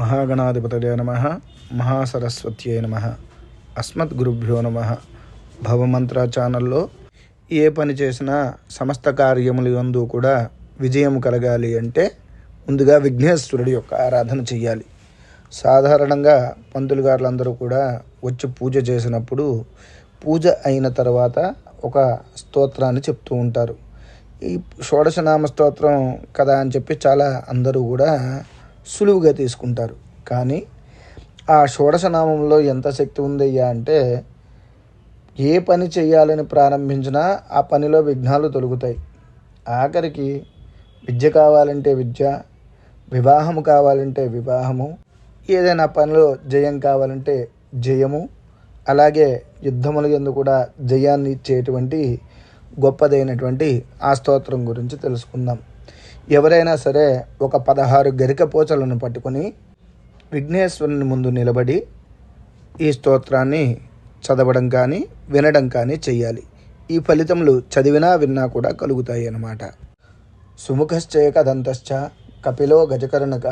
మహాగణాధిపతయ నమ మహాసరస్వత్యే నమ. అస్మద్గురుభ్యో నమ. భవమంత్ర ఛానల్లో ఏ పని చేసినా సమస్త కార్యములు యందు కూడా విజయం కలగాలి అంటే ముందుగా విఘ్నేశ్వరుడి యొక్క ఆరాధన చెయ్యాలి. సాధారణంగా పంతులు గారులందరూ కూడా వచ్చి పూజ చేసినప్పుడు పూజ అయిన తర్వాత ఒక స్తోత్రాన్ని చెప్తూ ఉంటారు. ఈ షోడశనామ స్తోత్రం కదా అని చెప్పి చాలా అందరూ కూడా సులువుగా తీసుకుంటారు. కానీ ఆ షోడశనామంలో ఎంత శక్తి ఉందయ్యా అంటే ఏ పని చేయాలని ప్రారంభించినా ఆ పనిలో విఘ్నాలు తొలుగుతాయి. ఆఖరికి విద్య కావాలంటే విద్య వివాహము కావాలంటే వివాహము ఏదైనా పనిలో జయం కావాలంటే జయము అలాగే యుద్ధముల ఎందు కూడా జయాన్ని ఇచ్చేటువంటి గొప్పదైనటువంటి ఆ స్తోత్రం గురించి తెలుసుకుందాం. ఎవరైనా సరే ఒక పదహారు గరిక పోచలను పట్టుకొని విఘ్నేశ్వరుని ముందు నిలబడి ఈ స్తోత్రాన్ని చదవడం కానీ వినడం కానీ చెయ్యాలి. ఈ ఫలితములు చదివినా విన్నా కూడా కలుగుతాయి అన్నమాట. సుముఖశ్చేకదంతశ్చ కపిలో గజకర్ణక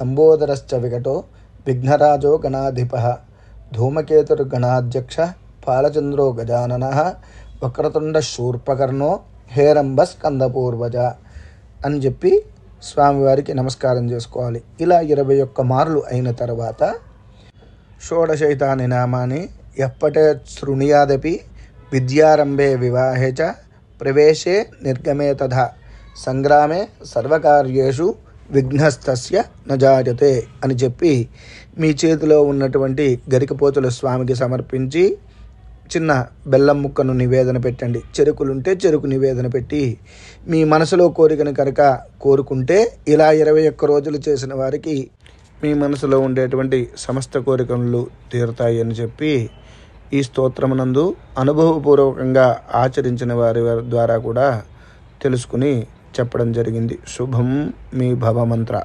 లంబోదరశ్చ వికటో విఘ్నరాజో గణాధిప ధూమకేతుర్గణాధ్యక్ష పాలచంద్రో గజానన వక్రతుండ శూర్పకర్ణో హేరంబ స్కందపూర్వజ అని చెప్పి స్వామివారికి నమస్కారం చేసుకోవాలి. ఇలా ఇరవై ఒక్క మార్లు అయిన తర్వాత షోడశైతాని నామాని ఎప్పటే శృణుయాదపి విద్యారంభే వివాహే చ ప్రవేశే నిర్గమే తథా సంగ్రామే సర్వకార్యేషు విఘ్నస్తస్య నజాయతే అని చెప్పి మీ చేతిలో ఉన్నటువంటి గరికపోతుల స్వామికి సమర్పించి చిన్న బెల్లం ముక్కను నివేదన పెట్టండి. చెరుకులుంటే చెరుకు నివేదన పెట్టి మీ మనసులో కోరికను కనుక కోరుకుంటే ఇలా ఇరవై ఒక్క రోజులు చేసిన వారికి మీ మనసులో ఉండేటువంటి సమస్త కోరికలు తీరుతాయి అని చెప్పి ఈ స్తోత్రమునందు అనుభవపూర్వకంగా ఆచరించిన వారి ద్వారా కూడా తెలుసుకుని చెప్పడం జరిగింది. శుభం మీ భవమంత్ర.